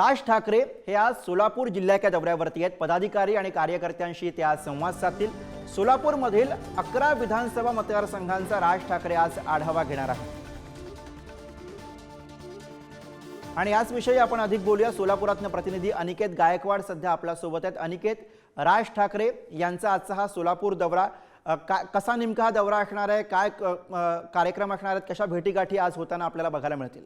राज ठाकरे हे आज सोलापूर जिल्ह्याच्या दौऱ्यावरती आहेत. पदाधिकारी आणि कार्यकर्त्यांशी ते आज संवाद साधतील. सोलापूरमधील अकरा विधानसभा मतदारसंघांचा राज ठाकरे आज आढावा घेणार आहेत. आणि याचविषयी आपण अधिक बोलूया. सोलापुरातनं प्रतिनिधी अनिकेत गायकवाड सध्या आपल्यासोबत आहेत. अनिकेत राज ठाकरे यांचा आजचा हा सोलापूर दौरा का कसा नेमका हा दौरा असणार आहे? काय कार्यक्रम असणार आहेत? कशा भेटीगाठी आज होताना आपल्याला बघायला मिळतील?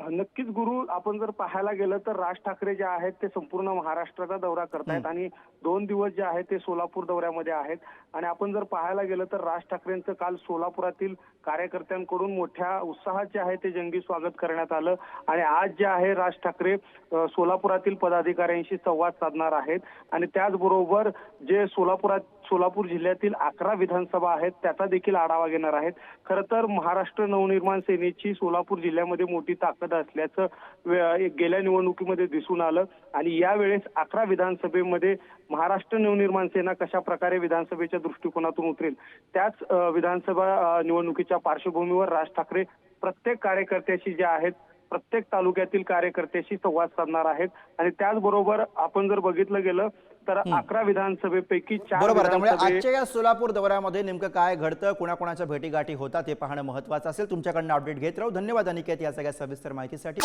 नक्कीच गुरु आपण जर पाहायला गेलं तर राज ठाकरे जे आहेत ते संपूर्ण महाराष्ट्राचा दौरा करतायत आणि दोन दिवस जे आहेत ते सोलापूर दौऱ्यामध्ये आहेत. आणि आपण जर पाहायला गेलं तर राज ठाकरेंचं काल सोलापुरातील कार्यकर्त्यांकडून मोठ्या उत्साहात जे आहे ते जंगी स्वागत करण्यात आलं. आणि आज जे आहे राज ठाकरे सोलापुरातील पदाधिकाऱ्यांशी संवाद साधणार आहेत. आणि त्याचबरोबर जे सोलापुरात सोलापूर जिल्ह्यातील अकरा विधानसभा आहेत त्याचा देखील आढावा घेणार आहेत. खरं तर महाराष्ट्र नवनिर्माण सेनेची सोलापूर जिल्ह्यामध्ये मोठी ताकद असल्याचं वे- गेल्या निवडणुकीमध्ये दिसून आलं. आणि यावेळेस अकरा विधानसभेमध्ये महाराष्ट्र नवनिर्माण सेना कशा प्रकारे विधानसभेच्या दृष्टिकोनातून उतरेल त्याच विधानसभा निवडणुकीच्या पार्श्वभूमीवर राज ठाकरे प्रत्येक कार्यकर्त्याशी जे आहेत प्रत्येक तालुक्यातील कार्यकर्त्याशी संवाद साधणार आहेत. आणि त्याचबरोबर आपण जर बघितलं गेलं तर अकरा विधानसभेपैकी चार बरोबर त्यामुळे विधानसभे आजच्या या सोलापूर दौऱ्यामध्ये नेमकं काय घडतं कुणाकुणाच्या भेटीगाठी होतात हे पाहणं महत्त्वाचं असेल. तुमच्याकडनं अपडेट घेत राहू. धन्यवाद अनिकेत या सगळ्या सविस्तर माहितीसाठी.